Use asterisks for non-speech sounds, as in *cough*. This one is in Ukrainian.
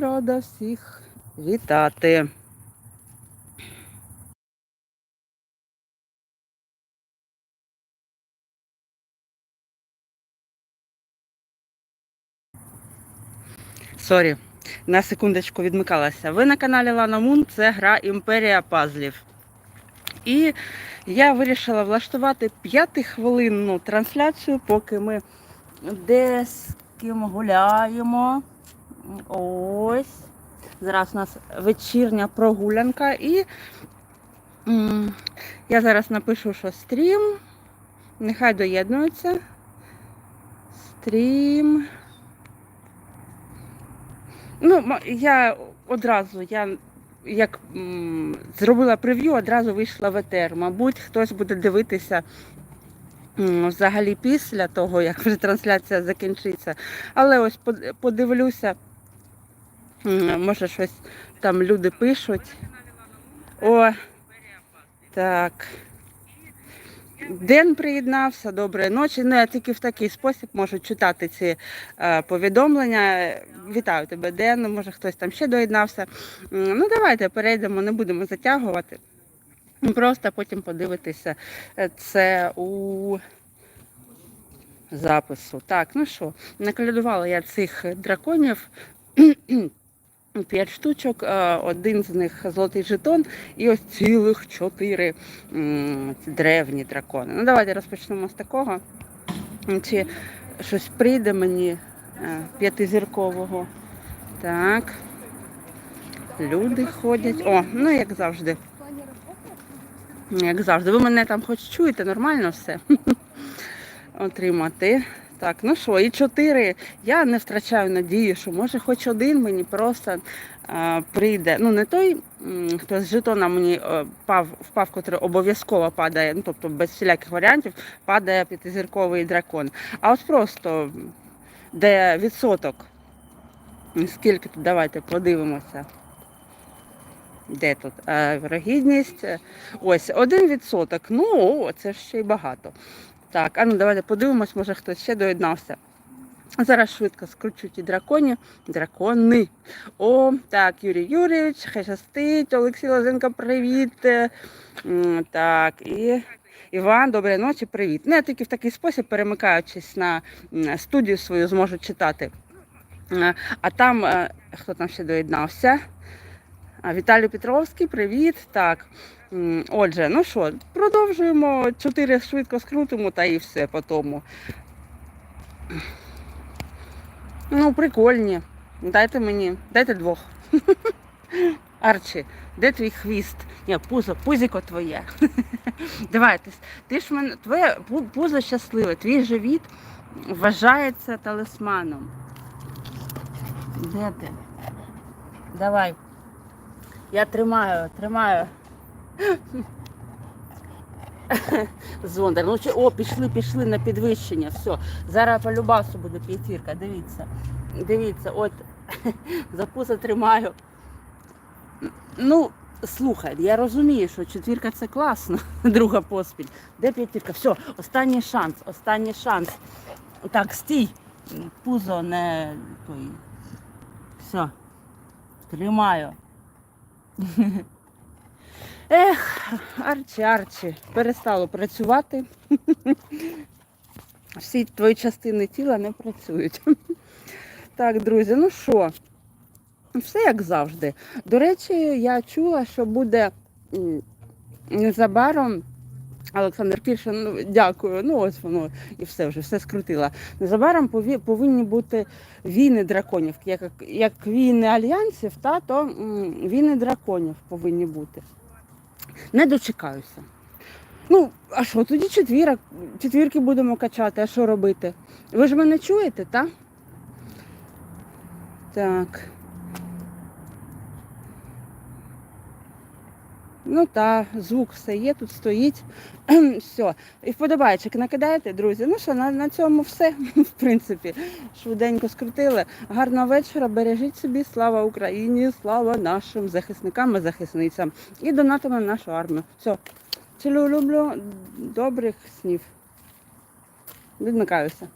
Рада всіх вітати. Сорі, на секундочку відмикалася. Ви на каналі Лана Мун, це гра Імперія Пазлів. І я вирішила влаштувати п'ятихвилинну трансляцію, поки ми десь ким гуляємо. Ось. Зараз у нас вечірня прогулянка і я зараз напишу, що стрім. Нехай доєднується. Стрім. Ну, я одразу, я як зробила прев'ю, одразу вийшла в етер. Мабуть, хтось буде дивитися взагалі після того, як вже трансляція закінчиться. Але ось подивлюся, може щось там люди пишуть. О, так. Ден приєднався, доброї ночі. Ну, я тільки в такий спосіб можу читати ці е, повідомлення. Вітаю тебе, Ден. Може хтось там ще доєднався. Ну, давайте перейдемо, не будемо затягувати. Просто потім подивитися е, це у запису. Так, ну що, наколядувала я цих драконів. *clears throat* П'ять штучок, один з них золотий жетон, і ось цілих чотири древні дракони. Ну, давайте розпочнемо з такого. Чи щось прийде мені е, п'ятизіркового. Так. Люди ходять. О, ну як завжди. Як завжди. Ви мене там хоч чуєте, нормально все *laughs* отримати. Так, ну що, і чотири. Я не втрачаю надію, що може хоч один мені просто а, прийде. Ну, не той, хто з жетона мені е, впав, впав, котрий обов'язково падає, ну тобто без всіляких варіантів, падає п'ятизірковий дракон. А ось просто де відсоток. Скільки тут, давайте подивимося. Де тут? Вирогідність. Ось, один відсоток. Ну, це ще й багато. Так, а ну давайте подивимось, може хтось ще доєднався. Зараз швидко скручу ті драконі. Дракони. О, так, Юрій Юрійович, хай щастить, Олексій Лозенко, привіт. Так, і Іван, доброї ночі, привіт. Ну, я тільки в такий спосіб, перемикаючись на студію свою, зможу читати. Е, А там, е, хто там ще доєднався? Віталій Петровський, привіт. Так. Отже, ну що, продовжуємо. Чотири швидко скрутимо та і все по тому. Ну, прикольні. Дайте мені, дайте двох. *laughs* Арчі, де твій хвіст? Ні, пузо, пузіко твоє. *laughs* Давай, ти, ти ж мене, твоє пузо щасливе, твій живіт вважається талисманом. Де ти? Давай. Я тримаю, тримаю. Зондар. Ну, чи- о, пішли, пішли на підвищення. Все. Зараз по любасу буде п'ятірка. Дивіться. Дивіться, от *laughs* за пузо тримаю. Ну, слухай, я розумію, що четвірка це класно, *laughs* друга поспіль. Де п'ятірка? Все, останній шанс, останній шанс. Так, стій. Пузо не той. Все. Тримаю. *laughs* Ех, Арчі, Арчі, перестало працювати. *laughs* Всі твої частини тіла не працюють. *laughs* Так, друзі, ну що, все як завжди. До речі, я чула, що буде незабаром. Олександр Кіршин, ну, дякую. Ну ось воно і все вже все скрутила. Незабаром повинні бути війни драконів. Як, як війни альянсів, та, то війни драконів повинні бути. Не дочекаюся. Ну, а що, тоді четвіра, четвірки будемо качати, а що робити? Ви ж мене чуєте, так? Так. Ну та, звук все є, тут стоїть. все. І вподобайчик накидаєте, друзі. Ну що, на, на цьому все, *laughs* в принципі. Швиденько скрутили. Гарного вечора, бережіть собі, слава Україні, слава нашим захисникам і захисницям. І донатимо на нашу армію. Все. Цілую люблю, добрих снів. Відмикаюся.